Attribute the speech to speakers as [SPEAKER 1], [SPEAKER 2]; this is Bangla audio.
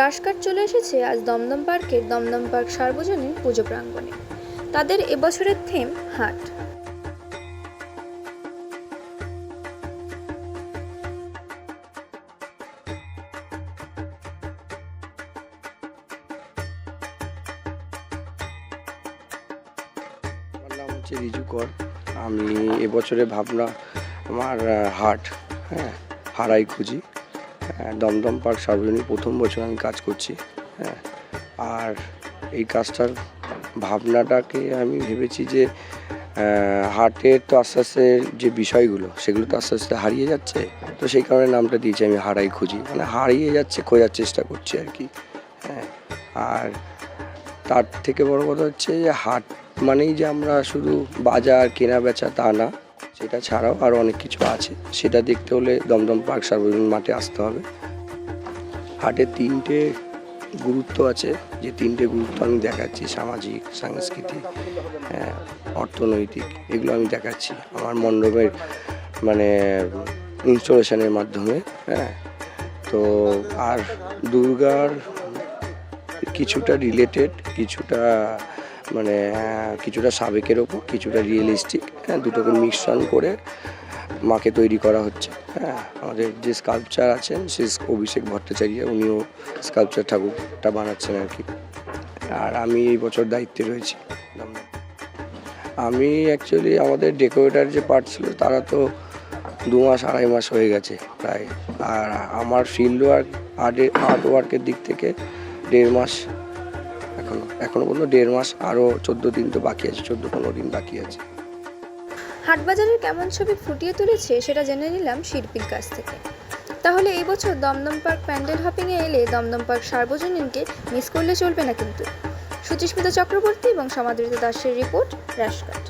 [SPEAKER 1] রাশকাট চলে এসেছে আজ দমদম পার্কের দমদম পার্ক সার্বজনীন পুজো প্রাঙ্গণে। তাদের এবছরের থিম হাট।
[SPEAKER 2] হচ্ছে রিজু কর। আমি এবছরে ভাবনা, আমার হাট হ্যাঁ হারাই খুঁজি দমদম পার্ক সার্বজনীন প্রথম বছর আমি কাজ করছি হ্যাঁ। আর এই কাজটার ভাবনাটাকে আমি ভেবেছি যে হাটের তো আস্তে আস্তে যে বিষয়গুলো, সেগুলো তো আস্তে আস্তে হারিয়ে যাচ্ছে। তো সেই কারণে নামটা দিয়েছি আমি হারাই খুঁজি। মানে হারিয়ে যাচ্ছে, খোঁজার চেষ্টা করছি আর কি হ্যাঁ। আর তার থেকে বড় কথা হচ্ছে যে, হাট মানেই যে আমরা শুধু বাজার কেনা বেচা তা না সেটা ছাড়াও আরও অনেক কিছু আছে। সেটা দেখতে হলে দমদম পার্ক সার্বজনীন মাঠে আসতে হবে। হাটের তিনটে গুরুত্ব আছে। যে তিনটে গুরুত্ব আমি দেখাচ্ছি সামাজিক সাংস্কৃতিক হ্যাঁ, অর্থনৈতিক এগুলো আমি দেখাচ্ছি। আমার মণ্ডপের মানে ইনস্টলেশনের মাধ্যমে হ্যাঁ। তো আর দুর্গার কিছুটা রিলেটেড কিছুটা মানে কিছুটা সাবেকের ওপর, কিছুটা রিয়েলিস্টিক হ্যাঁ দুটোকে মিশ্রণ করে মাকে তৈরি করা হচ্ছে হ্যাঁ। আমাদের যে স্কাল্পচার আছেন, সে অভিষেক ভট্টাচার্য, উনিও স্কাল্পচার ঠাকুরটা বানাচ্ছেন আর কি। আর আমি এই বছর দায়িত্বে রয়েছি। আমি অ্যাকচুয়ালি আমাদের ডেকোরেটার যে পার্ট ছিল, তারা তো দু মাস, আড়াই মাস হয়ে গেছে প্রায়। আর আমার ফিল্ড ওয়ার্ক আর্ট ওয়ার্কের দিক থেকে দেড় মাস এখনও এখনও বলল দেড় মাস, আরও চোদ্দ দিন তো বাকি আছে, চোদ্দ পনেরো দিন বাকি আছে।
[SPEAKER 1] হাটবাজারের কেমন ছবি ফুটিয়ে তুলেছে সেটা জেনে নিলাম শিল্পীর কাছ থেকে। তাহলে এই বছর দমদম পার্ক প্যান্ডেল হপিংয়ে এলে দমদম পার্ক সার্বজনীনকে মিস করলে চলবে না কিন্তু। সুচিস্মিতা চক্রবর্তী এবং সমাদৃত দাসের রিপোর্ট রাশকাট।